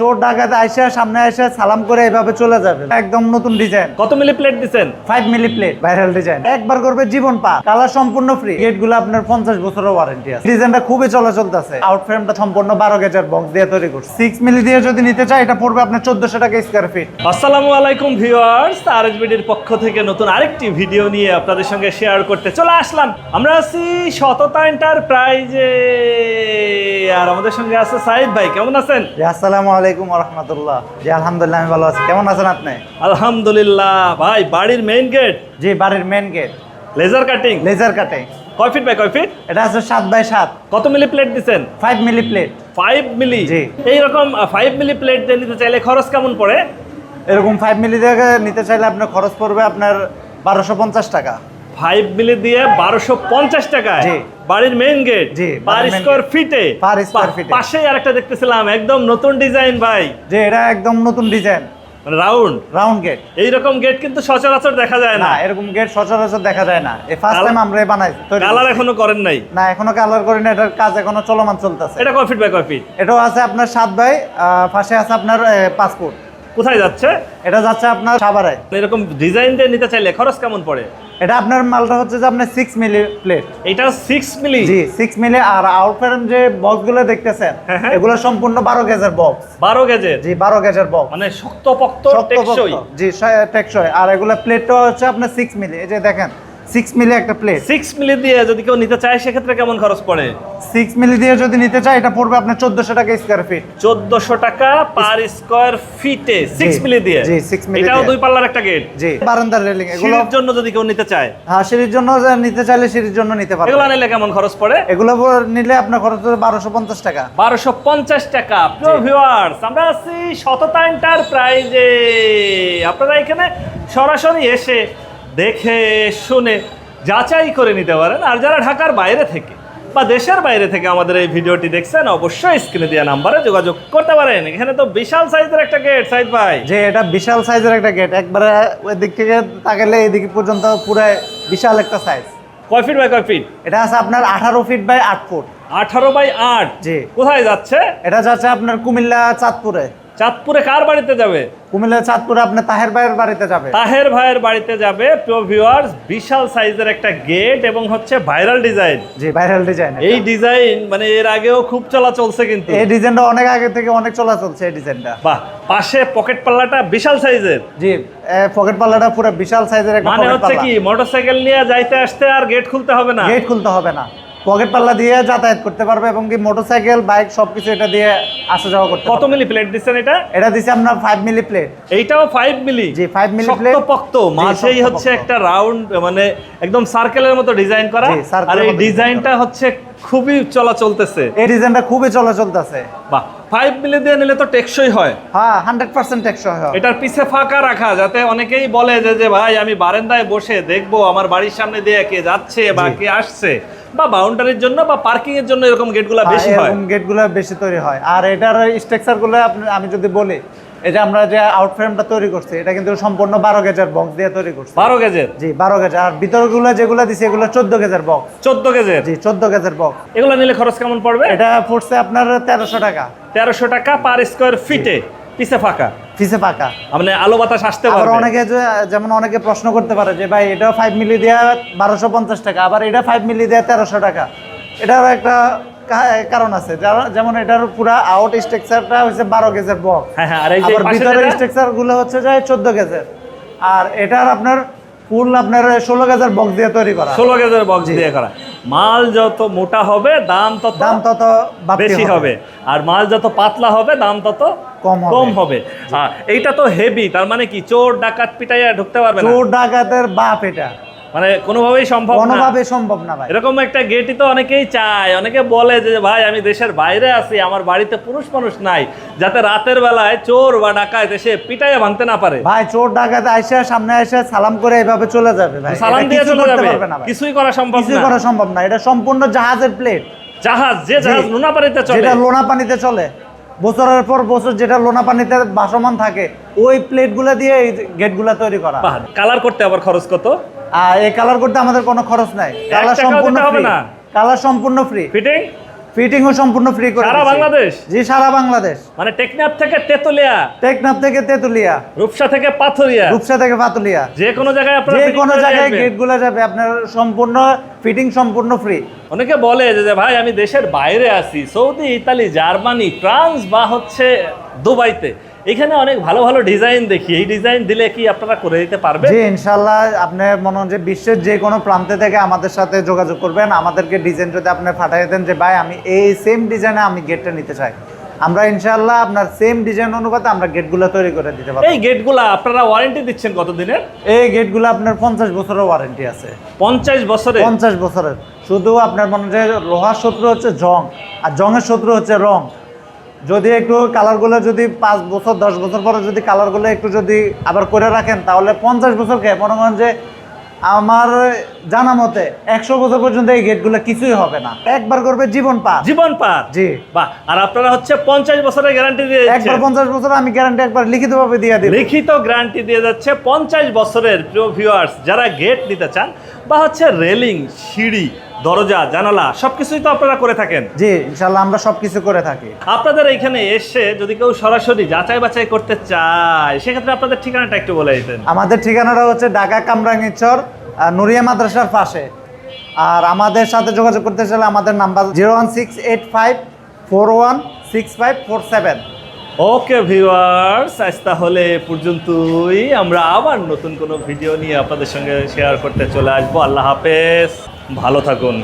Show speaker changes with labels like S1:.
S1: চোর ডাকাতে আইসা সামনে আইসা সালাম করে এইভাবে চলে যাবে একদম নতুন ডিজাইন।
S2: কত মিলি প্লেট দিছেন?
S1: Five milli plate viral design. একবার করবে জীবন পা কালার সম্পূর্ণ ফ্রি গেটগুলো আপনার পঞ্চাশ বছরের ওয়ারেন্টি আছে। ডিজাইনটা খুবই চলাচল আছে আউট ফ্রেমটা সম্পূর্ণ বারো গেজের বক্স দিয়ে তৈরি করছে। সিক্স মিলি দিয়ে যদি নিতে চাই এটা পড়বে আপনার চোদ্দশো টাকা স্কোয়ার ফিট
S2: আসসালামু আলাইকুম ভিউয়ার্স আরএসবিডির পক্ষ থেকে নতুন আরেকটি ভিডিও নিয়ে আপনাদের সঙ্গে শেয়ার করতে চলে আসলাম। আমরা আছি সততা এন্টারপ্রাইজে আর আমাদের সঙ্গে আছে সাইদ ভাই কেমন আছেন?
S1: আসসালামু আলাইকুম রহমতুল্লাহ জি আলহামদুলিল্লাহ আমি ভালো আছি। কেমন আছেন আপনি?
S2: আলহামদুলিল্লাহ। ভাই বাড়ির মেইন গেট
S1: জি বাড়ির main gate
S2: laser cutting
S1: laser কাটে
S2: কয় ফিট বাই কয় ফিট
S1: এটা আছে সাত বাই সাত।
S2: কত মিলি প্লেট দিছেন?
S1: Five milli plate
S2: five milli
S1: জি।
S2: এইরকম ফাইভ মিলি প্লেট দিয়ে নিতে চাইলে খরচ কেমন পড়ে?
S1: এরকম ফাইভ মিলি দিয়ে নিতে চাইলে আপনার খরচ পড়বে আপনার বারোশো পঞ্চাশ টাকা।
S2: ফাইভ মিলি দিয়ে বারোশো পঞ্চাশ টাকায়?
S1: জি।
S2: বাড়ির মেইন গেট
S1: জি,
S2: পার স্কোয়ার ফিটে
S1: square feet এ।
S2: পাশেই আরেকটা দেখতেছিলাম একদম নতুন ডিজাইন ভাই।
S1: যে এটা একদম নতুন ডিজাইন
S2: রাউন্ড
S1: রাউন্ড গেট
S2: এইরকম গেট কিন্তু সচরাচর দেখা যায়
S1: না। এরকম গেট সচরাচর দেখা যায় না। এই ফার্স্ট টাইম আমরা এই বানাই তৈরি
S2: কালার এখনও করেন নাই।
S1: না এখনও কালার করি না এটার কাজ এখনও চলমান চলতেছে।
S2: এটা কয় ফিট বাই কয় ফিট
S1: এটাও আছে আপনার সাত বাই পাশে আছে আপনার পাসপোর্ট
S2: কোথায় যাচ্ছে?
S1: এটা যাচ্ছে আপনার সাবারায়
S2: এরকম ডিজাইন দিয়ে নিতে চাইলে খরচ কেমন পড়ে?
S1: এটা আপনার মালটা হচ্ছে যে আপনার সিক্স মিলি প্লেট
S2: এটা সিক্স মিলি
S1: জি সিক্স মিলি আর আউটফ্রেম যে বক্সগুলো দেখতেছেন
S2: হ্যাঁ, হ্যাঁ।
S1: এগুলো সম্পূর্ণ বারো গেজের বক্স
S2: বারো গেজের
S1: জি বারো গেজের বক্স
S2: মানে শক্ত পক্ত টেকসই?
S1: জি টেকসই আর এগুলো প্লেটটা হচ্ছে আপনার সিক্স মিলি এই যে দেখেন সিক্স মিলি একটা প্লেট
S2: সিক্স মিলি দিয়ে যদি কেউ নিতে চায় সেক্ষেত্রে কেমন খরচ পড়ে?
S1: সিক্স মিলি দিয়ে যদি নিতে চাই এটা পড়বে আপনার চোদ্দশো টাকা স্কোয়ার ফিট
S2: চোদ্দশো টাকা পার স্কোয়ার ফিটে সিক্স মিলি দিয়ে?
S1: জি, six মিলি
S2: এটাও দুই পাল্লার একটা গেট
S1: জি বারান্দার রেলিং এগুলো
S2: জন্য যদি কেউ নিতে চায়।
S1: হ্যাঁ সিঁড়ির জন্য নিতে চাইলে সিঁড়ির জন্য নিতে পারবে।
S2: এগুলো নিলে কেমন খরচ পড়ে?
S1: এগুলো নিলে আপনার খরচ হবে বারোশো পঞ্চাশ টাকা।
S2: বারোশো পঞ্চাশ টাকা। প্রিয় ভিউয়ার্স আমরা আছি সততা এন্টারপ্রাইজে আপনারা এখানে সরাসরি এসে দেখে শুনে যাচাই করে নিতে পারেন। আর যারা ঢাকার বাইরে থেকে বা দেশের বাইরে থেকে আমাদের এই ভিডিওটি দেখছেন অবশ্যই স্ক্রিনে দেওয়া নাম্বারে যোগাযোগ করতে পারেন। এখানে তো বিশাল সাইজের একটা গেট সাইদ ভাই
S1: যে এটা বিশাল সাইজের একটা গেট একবারে ওই দিক থেকে তাকালে এদিকে পর্যন্ত পুরো বিশাল একটা সাইজ
S2: কয় ফিট বাই কয় ফিট
S1: এটা আছে আপনার আঠারো ফিট বাই আট ফুট
S2: আঠারো বাই আট?
S1: জি।
S2: কোথায় যাচ্ছে?
S1: এটা যাচ্ছে আপনার কুমিল্লা চাঁদপুরে।
S2: চাঁদপুরে কার বাড়িতে যাবে?
S1: কুমিল্লা চাঁদপুরে আপনার তাহের ভাইয়ের বাড়িতে যাবে।
S2: তাহের ভাইয়ের বাড়িতে যাবে প্রিয় ভিউয়ার্স বিশাল সাইজের একটা গেট এবং হচ্ছে ভাইরাল ডিজাইন
S1: জি ভাইরাল ডিজাইন
S2: এই ডিজাইন মানে এর আগেও খুব চলা চলছে কিন্তু।
S1: এই ডিজাইনটা অনেক আগে থেকে অনেক চলা চলছে এই ডিজাইনটা
S2: বাহ পাশে পকেট পাল্লাটা বিশাল সাইজের
S1: জি পকেট পাল্লাটা পুরো বিশাল সাইজের একটা
S2: মানে হচ্ছে কি মোটরসাইকেল নিয়ে যাইতে আসতে আর গেট খুলতে হবে না?
S1: গেট খুলতে হবে না। পকেট পাল্লা দিয়ে যাতায়াত করতে পারবে এবং কি মোটরসাইকেল বাইক সবকিছু এটা দিয়ে আসা যাওয়া করতে
S2: কত মিলি প্লেট দিচ্ছেন এটা?
S1: এটা দিছে আপনার ফাইভ মিলি প্লেট
S2: এইটাও ফাইভ মিলি
S1: জি, five milli
S2: শক্ত
S1: plate।
S2: পক্ত
S1: জি,
S2: মাঝেই হচ্ছে একটা রাউন্ড মানে একদম সার্কেলের মতো ডিজাইন করা। আর এই ডিজাইনটা হচ্ছে খুবই চলা চলতেছে।
S1: এই ডিজাইনটা খুবই চলা চলতেছে।
S2: বাহ ফাইভ মিলি দিয়ে নিলে তো টেকসই হয়।
S1: হ্যাঁ হান্ড্রেড পার্সেন্ট টেকসই হয়।
S2: এটার পিছে ফাঁকা রাখা যাতে অনেকেই বলে যে যে ভাই আমি বারান্দায় বসে দেখব আমার বাড়ির সামনে দিয়ে কে যাচ্ছে বা কে আসছে। বা বাউন্ডারির জন্য বা পার্কিং এর জন্য এরকম গেটগুলো বেশি হয়?
S1: গেটগুলো বেশি তৈরি হয়। আর এটার স্ট্রাকচারগুলো আপনি আমি যদি বলি এটা আমরা যে আউট ফ্রেমটা তৈরি করছি এটা কিন্তু সম্পূর্ণ বারো গেজের বক্স দিয়ে তৈরি করছি।
S2: বারো গেজের
S1: জি বারো গেজ আর ভিতরগুলো যেগুলো দিছে এগুলো চোদ্দ গেজের বক্স
S2: চোদ্দ গেজের
S1: জি চোদ্দ গেজের বক্স
S2: এগুলো নিলে খরচ কেমন পড়বে?
S1: এটা পড়ছে আপনার তেরোশো টাকা।
S2: তেরোশো টাকা পার স্কোয়ার ফিটে পিছে ফাঁকা।
S1: ফিসে পাকা
S2: মানে আলো বাতাস আসতে পারবে।
S1: অনেকে যেমন অনেকে প্রশ্ন করতে পারে যে ভাই এটা ফাইভ মিলি দেওয়া বারোশো পঞ্চাশ টাকা আবার এটা ফাইভ মিলি দেওয়া তেরোশো টাকা। এটার একটা কারণ আছে। যেমন এটার পুরা আউট স্ট্রাকচারটা হচ্ছে বারো গেজের বক্স
S2: হ্যাঁ হ্যাঁ যে
S1: আবার ভিতরের স্ট্রাকচারগুলো হচ্ছে যায় চোদ্দ গেজের আর এটার আপনার ফুল আপনার ষোলো গেজের বক্স দিয়ে তৈরি করা।
S2: ষোলো গেজের বক্স দিয়ে করা। মাল যত মোটা হবে দাম তত
S1: দাম তত
S2: বেশি হবে। আর মাল যত পাতলা হবে দাম তত
S1: কম হবে।
S2: কম হবে। এইটা তো হেভি তার মানে কি? চোর ডাকাত পিটাইয়া ঢুকতে পারবে
S1: চোর ডাকাতের বাপ এটা।
S2: মানে কোনোভাবেই সম্ভব
S1: কোনোভাবে সম্ভব না ভাই।
S2: এরকম একটা গেটই তো অনেকেই চায়। অনেকে বলে যে ভাই আমি দেশের বাইরে আছি আমার বাড়িতে পুরুষ মানুষ নাই যাতে রাতের বেলায় চোর বা ডাকাত এসে পিটাইয়া ভাঙতে না পারে।
S1: ভাই চোর ডাকাতে আইসা সামনে আইসা সালাম করে এইভাবে চলে যাবে ভাই।
S2: সালাম দিয়ে চলে যাবে। কিছুই করা সম্ভব
S1: কিছুই
S2: না।
S1: করা সম্ভব না। এটা সম্পূর্ণ জাহাজের প্লেট
S2: জাহাজ যে জাহাজ নোনা পানিতে চলে।
S1: যেটা লোনা পানিতে চলে। বছরের পর বছর যেটা লোনা পানিতে ভাসমান থাকে ওই প্লেটগুলো দিয়ে এই গেটগুলো তৈরি করা।
S2: কালার করতে আবার খরচ কত?
S1: আর এই কালার করতে আমাদের কোনো খরচ নাই। কালার সম্পূর্ণ ফ্রি? কালার সম্পূর্ণ ফ্রি
S2: ফিটিং
S1: ফিটিংও সম্পূর্ণ ফ্রি করে
S2: সারা বাংলাদেশ?
S1: জি সারা বাংলাদেশ।
S2: মানে টেকনাফ থেকে তেতুলিয়া?
S1: টেকনাফ থেকে তেতুলিয়া।
S2: রূপসা থেকে পাথরিয়া?
S1: রূপসা থেকে পাতুলিয়া
S2: যে কোনো জায়গায় আপনারা
S1: যে কোনো জায়গায়। গেটগুলো যাবে আপনার সম্পূর্ণ ফিটিং সম্পূর্ণ ফ্রি
S2: অনেকে বলে যে ভাই আমি দেশের বাইরে আছি সৌদি ইতালি জার্মানি ফ্রান্স বা হচ্ছে দুবাইতে। এখানে অনেক ভালো ভালো ডিজাইন দেখি। এই ডিজাইন দিলে কি আপনারা করে দিতে পারবেন?
S1: জি ইনশাল্লাহ আপনি মনে যে বিশ্বের যে কোনো প্রান্তে থেকে আমাদের সাথে যোগাযোগ করবেন। আমাদেরকে ডিজাইন যদি আপনি পাঠিয়ে দেন যে ভাই আমি এই সেম ডিজাইনে আমি গেটটা নিতে চাই। আমরা ইনশাল্লাহ আপনার সেম ডিজাইন অনুপাতে আমরা গেটগুলো তৈরি করে দিতে পারব।
S2: এই গেটগুলা আপনারা ওয়ারেন্টি দিচ্ছেন কতদিনের?
S1: এই গেটগুলো আপনার পঞ্চাশ বছরের ওয়ারেন্টি আছে।
S2: পঞ্চাশ বছরে
S1: পঞ্চাশ বছরের। শুধু আপনার মনে হয় যে লোহার শত্রু হচ্ছে জং আর জংয়ের শত্রু হচ্ছে রং। যদি একটু কালারগুলো যদি পাঁচ বছর দশ বছর পরে যদি কালারগুলো একটু যদি আবার করে রাখেন তাহলে পঞ্চাশ বছর খেয়ে মনে করেন যে আমার জানা মতে একশো বছর পর্যন্ত এই গেটগুলো কিছুই হবে না। একবার করবে জীবন পা
S2: জীবন পার?
S1: জি।
S2: বাহ আর আপনারা হচ্ছে পঞ্চাশ বছরের গ্যারান্টি দিয়ে
S1: একবার পঞ্চাশ বছর আমি গ্যারান্টি একবার লিখিতভাবে দিয়ে দিই
S2: লিখিত গ্যারান্টি দিয়ে যাচ্ছে পঞ্চাশ বছরের প্রিয় ভিউয়ার্স যারা গেট নিতে চান বা হচ্ছে রেলিং সিঁড়ি দরজা জানালা সবকিছুই তো আপনারা করে থাকেন।
S1: জি ইনশাল্লাহ আমরা সবকিছু করে থাকি।
S2: আপনাদের এখানে এসে যদি কেউ সরাসরি যাচাই বাছাই করতে চায় সেক্ষেত্রে আপনাদের ঠিকানাটা একটু বলে দিতেন।
S1: আমাদের ঠিকানাটা হচ্ছে ঢাকা কামরাঙ্গিচর নুরিয়া মাদ্রাসার পাশে। আর আমাদের সাথে যোগাযোগ করতে চাইলে আমাদের number zero one six eight five four one six five four seven.
S2: Okay viewers আজ তাহলে পর্যন্তই। আমরা আবার নতুন কোনো ভিডিও নিয়ে আপনাদের সঙ্গে শেয়ার করতে চলে আসব। আল্লাহ হাফেজ। ভালো থাকুন।